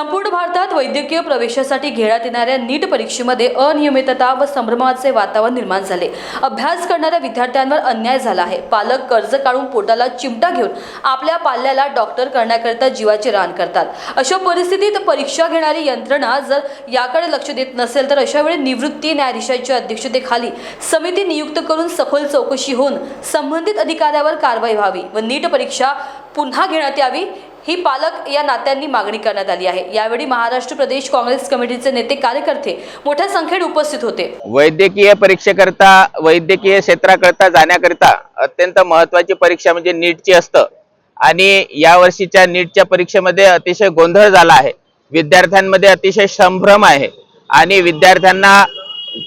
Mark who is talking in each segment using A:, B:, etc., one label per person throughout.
A: संपूर्ण भारतात वैद्यकीय प्रवेशासाठी घेण्यात येणाऱ्या नीट परीक्षेमध्ये अनियमितता व संभ्रमाचे वातावरण निर्माण झाले. अभ्यास करणाऱ्या विद्यार्थ्यांवर अन्याय झाला आहे. पालक कर्ज काढून पोटाला चिमटा घेऊन आपल्या पाल्याला डॉक्टर करण्याकरिता जीवाचे रान करतात. अशा परिस्थितीत परीक्षा घेणारी यंत्रणा जर याकडे लक्ष देत नसेल तर अशा वेळी निवृत्ती न्यायाधीशाच्या अध्यक्षतेखाली समिती नियुक्त करून सखोल चौकशी होऊन संबंधित अधिकाऱ्यावर कारवाई व्हावी व नीट परीक्षा पुन्हा घेण्यात यावी ही पालक या नात्यांनी मागणी करण्यात आली आहे. यावेळी महाराष्ट्र प्रदेश काँग्रेस कमिटीचे नेते कार्यकर्ते मोठ्या संख्येने उपस्थित होते.
B: वैद्यकीय परीक्षेकरता वैद्यकीय क्षेत्राकरता जाण्याकरिता अत्यंत महत्वाची परीक्षा म्हणजे नीटची असतं. आणि या वर्षीच्या नीटच्या परीक्षेमध्ये अतिशय गोंधळ झाला आहे. विद्यार्थ्यांमध्ये अतिशय संभ्रम आहे. आणि विद्यार्थ्यांना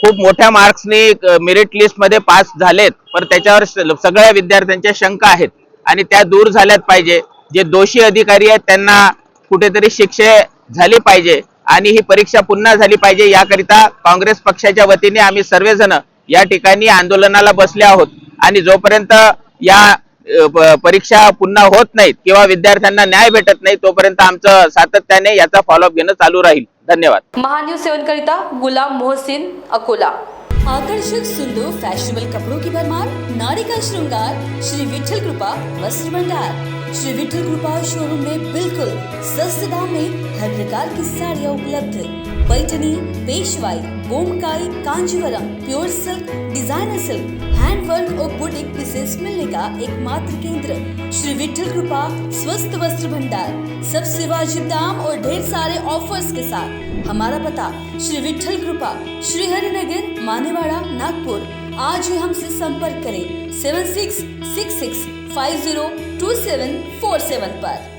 B: खूप मोठ्या मार्क्सनी मेरिट लिस्टमध्ये पास झालेत. पण त्याच्यावर सगळ्या विद्यार्थ्यांच्या शंका आहेत. आणि त्या दूर झाल्यात पाहिजे. जे दोषी अधिकारी आहेत त्यांना कुठेतरी शिक्षे झाली पाहिजे आणि ही परीक्षा पुन्हा झाली पाहिजे याकरिता काँग्रेस पक्षाच्या वतीने आम्ही सर्वजण या ठिकाणी आंदोलनाला बसले आहोत. आणि जोपर्यंत या परीक्षा पुन्हा होत नाहीत किंवा विद्यार्थ्यांना न्याय भेटत नाही तोपर्यंत आमचं सातत्याने याचा फॉलोअप घेणं चालू राहील. धन्यवाद.
A: महान्यूज सेवन करिता गुलाम मोहसिन अकोला. आकर्षक सुंदर फैशनेबल कपड़ों की भरमार नारी का श्रृंगार श्री विठल कृपा वस्त्र भंडार। श्री विठल कृपा शोरूम में बिल्कुल सस्ते दाम में हर प्रकार की साड़ियाँ उपलब्ध। Paithani Peshwai Bomkai Kanjivaram pure silk designer silk hand work और बुटीक पीसेस मिलने का एकमात्र केंद्र। श्री विठल कृपा, स्वस्थ वस्त्र भंडार। सबसे वाजिब दाम और ढेर सारे ऑफर्स के साथ। हमारा पता, श्री विठल कृपा श्री हरिनगर मानेवाड़ा, नागपुर। आज ही हमसे संपर्क करें seven six six six five zero two seven four seven पर।